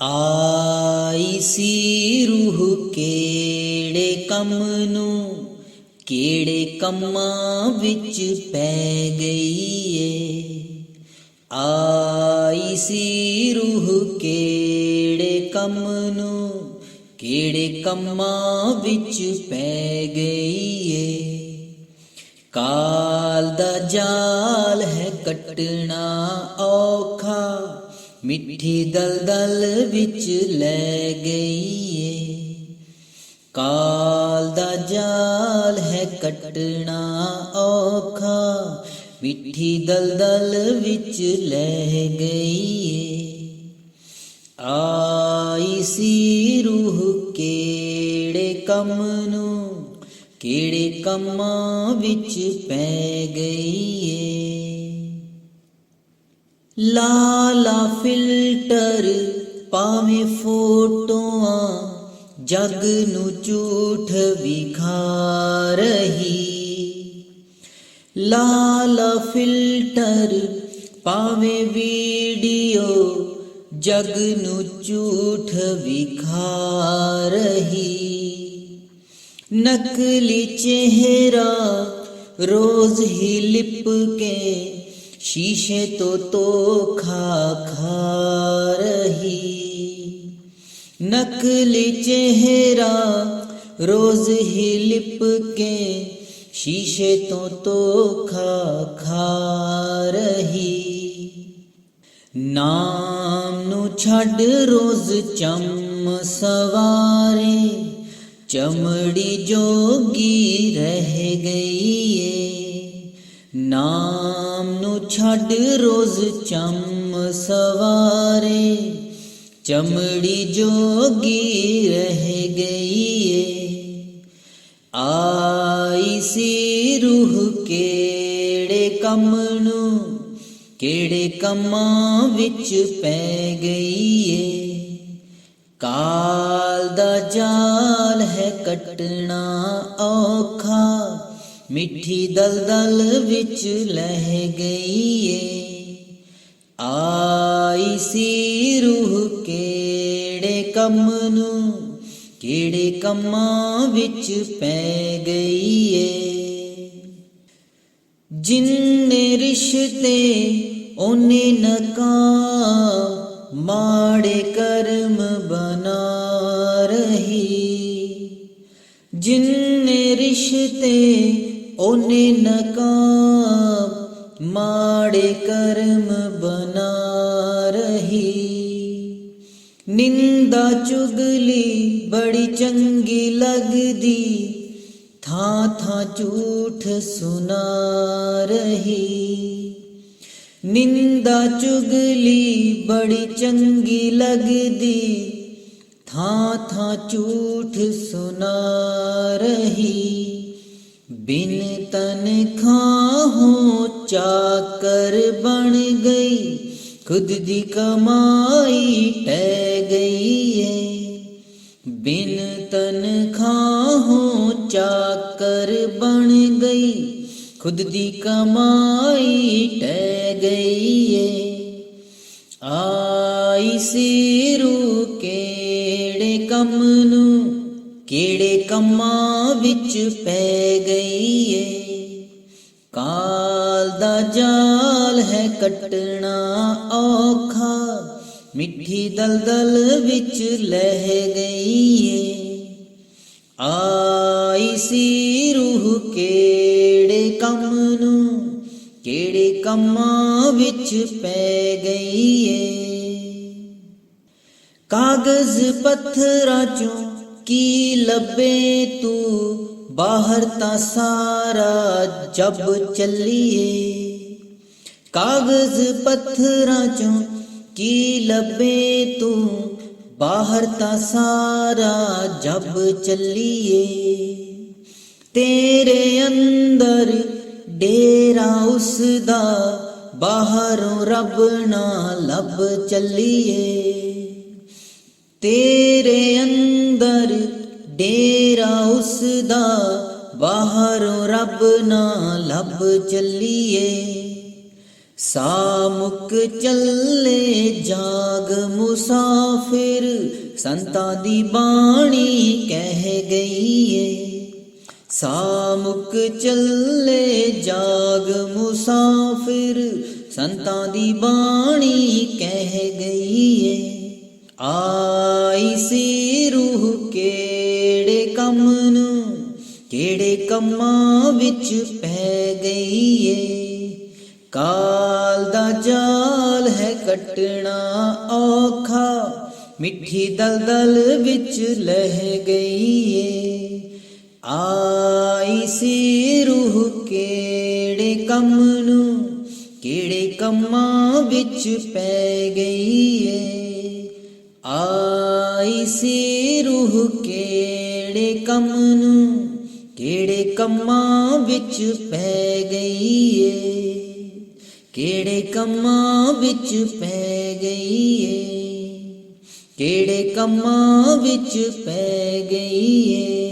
ਆਈ ਸੀ ਰੂਹ ਕਿਹੜੇ ਕੰਮ ਨੂੰ, ਕਿਹੜੇ ਕੰਮਾਂ ਵਿੱਚ ਪੈ ਗਈ ਏ ਆਈ ਸੀ ਰੂਹ ਕਿਹੜੇ ਕੰਮ ਨੂੰ, ਕਿਹੜੇ ਕੰਮਾਂ ਵਿੱਚ ਪੈ ਗਈ ਏ ਕਾਲ ਦਾ ਜਾਲ ਹੈ ਕੱਟਣਾ ਔਖਾ ਮਿੱਠੀ ਦਲਦਲ ਵਿੱਚ ਲੈ ਗਈ ਏ ਕਾਲ ਦਾ ਜਾਲ ਹੈ ਕੱਟਣਾ ਔਖਾ। ਮਿੱਠੀ ਦਲਦਲ ਵਿੱਚ ਲੈ ਗਈ ਏ ਆਈ ਸੀ ਰੂਹ ਕਿਹੜੇ ਕੰਮ ਨੂੰ, ਕਿਹੜੇ ਕੰਮਾਂ ਵਿੱਚ ਪੈ ਗਈ। ਲਾਲਾ ਫਿਲਟਰ ਪਾਵੇਂ ਫੋਟੋਆਂ ਜਗ ਨੂੰ ਝੂਠ ਵਿਖਾ ਰਹੀ। ਲਾਲਾ ਫਿਲਟਰ ਪਾਵੇਂ ਵੀਡੀਓ ਜਗ ਨੂੰ ਝੂਠ ਵਿਖਾ ਰਹੀ। ਨਕਲੀ ਚਿਹਰਾ ਰੋਜ਼ ਹੀ ਲਿਪ ਕੇ ਸ਼ੀਸ਼ੇ ਤੋਂ ਤੋਖਾ ਖਾ ਰਹੀ। ਨਕਲੀ ਚਿਹਰਾ ਰੋਜ਼ ਹੀ ਲਿਪ ਕੇ ਸ਼ੀਸ਼ੇ ਤੋਂ ਤੋਖਾ ਖਾ ਰਹੀ। ਨਾਮ ਨੂੰ ਛੱਡ ਰੋਜ਼ ਚਮ ਸਵਾਰੇ, ਚਮੜੀ ਜੋਗੀ ਰਹਿ ਗਈ। ਨਾਮ ਨੂੰ ਛੱਡ ਰੋਜ਼ ਚੰਮ ਸਵਾਰੇ, ਚਮੜੀ ਜੋਗੀ ਰਹਿ ਗਈ ਏ ਆਈ ਸੀ ਰੂਹ ਕਿਹੜੇ ਕੰਮ ਨੂੰ, ਕਿਹੜੇ ਕੰਮਾਂ ਵਿੱਚ ਪੈ ਗਈ ਏ ਕਾਲ ਦਾ ਜਾਲ ਹੈ ਕੱਟਣਾ ਔਖਾ ਮਿੱਠੀ ਦਲਦਲ ਵਿੱਚ ਲਹਿ ਗਈ ਏ ਆਈ ਸੀ ਰੂਹ ਕਿਹੜੇ ਕੰਮ ਨੂੰ, ਕਿਹੜੇ ਕੰਮਾਂ ਵਿੱਚ ਪੈ ਗਈ ਏ ਜਿੰਨੇ ਰਿਸ਼ਤੇ ਉਹਨੇ ਨਕਾ, ਮਾੜੇ ਕਰਮ ਬਣਾ ਰਹੀ। ਜਿੰਨੇ ਰਿਸ਼ਤੇ ਉਹਨੇ ਨਕਾ ਮਾੜੇ ਕਰਮ ਬਣਾ ਰਹੀ। ਨਿੰਦਾ ਚੁਗਲੀ ਬੜੀ ਚੰਗੀ ਲੱਗਦੀ, ਥਾਂ ਥਾਂ ਝੂਠ ਸੁਣਾ ਰਹੀ। ਨਿੰਦਾ ਚੁਗਲੀ ਬੜੀ ਚੰਗੀ ਲੱਗਦੀ, ਥਾਂ ਥਾਂ ਝੂਠ ਸੁਣਾ ਰਹੀ। ਬਿਨ ਤਨਖਾਹੋਂ ਚਾਕਰ ਬਣ ਗਈ, ਖੁਦ ਦੀ ਕਮਾਈ ਟਹਿ ਗਈ ਏ। ਬਿਨ ਤਨਖਾਹੋਂ ਚਾਕਰ ਬਣ ਗਈ, ਖੁਦ ਦੀ ਕਮਾਈ ਟਹਿ ਗਈ ਏ। ਆਈ ਸਿਰੂ ਰੂ ਕਿਹੜੇ ਕੰਮ ਨੂੰ ਕਿਹੜੇ ਕੰਮਾਂ ਵਿੱਚ ਪੈ ਗਈ ਏ? ਕਾਲ ਦਾ ਜਾਲ ਹੈ ਕੱਟਣਾ ਔਖਾ, ਮਿੱਠੀ ਦਲਦਲ ਵਿੱਚ ਲਹਿ ਗਈ ਏ। ਆਈ ਸੀ ਰੂਹ ਕਿਹੜੇ ਕੰਮ ਨੂੰ, ਕਿਹੜੇ ਕੰਮਾਂ ਵਿੱਚ ਪੈ ਗਈ ਏ? ਕਾਗਜ਼ ਪੱਥਰਾਂ ਚੋਂ ਕੀ ਲੱਭੇ ਤੂੰ? ਬਾਹਰ ਤਾਂ ਸਾਰਾ ਜਬ ਚੱਲੀਏ। ਕਾਗਜ਼ ਪੱਥਰਾਂ ਚੋਂ ਕੀ ਲੱਭੇ ਤੂੰ? ਬਾਹਰ ਤਾਂ ਸਾਰਾ ਜਬ ਚੱਲੀਏ। ਤੇਰੇ ਅੰਦਰ ਡੇਰਾ ਉਸ ਦਾ ਬਾਹਰੋਂ ਰੱਬ ਨਾ ਲੱਭ ਚੱਲੀਏ। ਤੇਰੇ ਅੰਦਰ ਡੇਰਾ ਉਸ ਦਾ ਬਾਹਰੋਂ ਰੱਬ ਨਾ ਲੱਭ ਚੱਲੀਏ। ਸਾਮੁਕ ਚੱਲੇ ਜਾਗ ਮੁਸਾਫਿਰ, ਸੰਤਾਂ ਦੀ ਬਾਣੀ ਕਹਿ ਗਈ ਏ ਸਾਮੁਕ ਚੱਲੇ ਜਾਗ ਮੁਸਾਫਿਰ, ਸੰਤਾਂ ਦੀ ਬਾਣੀ ਕਹਿ ਗਈ ਏ ਆਈ ਸੀ ਰੂਹ ਕਿਹੜੇ ਕੰਮ ਨੂੰ ਕਿਹੜੇ ਕੰਮਾਂ ਵਿੱਚ ਪੈ ਗਈ ਏ ਕਾਲ ਦਾ ਜਾਲ ਹੈ ਕੱਟਣਾ ਔਖਾ, ਮਿੱਠੀ ਦਲਦਲ ਵਿੱਚ ਲਹਿ ਗਈ ਏ ਆਈ ਸੀ ਰੂਹ ਕਿਹੜੇ ਕੰਮ ਨੂੰ ਕਿਹੜੇ ਕੰਮਾਂ ਵਿੱਚ ਪੈ ਗਈ ਏ ਆਈ ਸੀ ਰੂਹ ਕਿਹੜੇ ਕੰਮ ਨੂੰ, ਕਿਹੜੇ ਕੰਮਾਂ ਵਿੱਚ ਪੈ ਗਈ ਏ? ਕਿਹੜੇ ਕੰਮਾਂ ਵਿੱਚ ਪੈ ਗਈ ਏ? ਕਿਹੜੇ ਕੰਮਾਂ ਵਿੱਚ ਪੈ ਗਈ ਏ?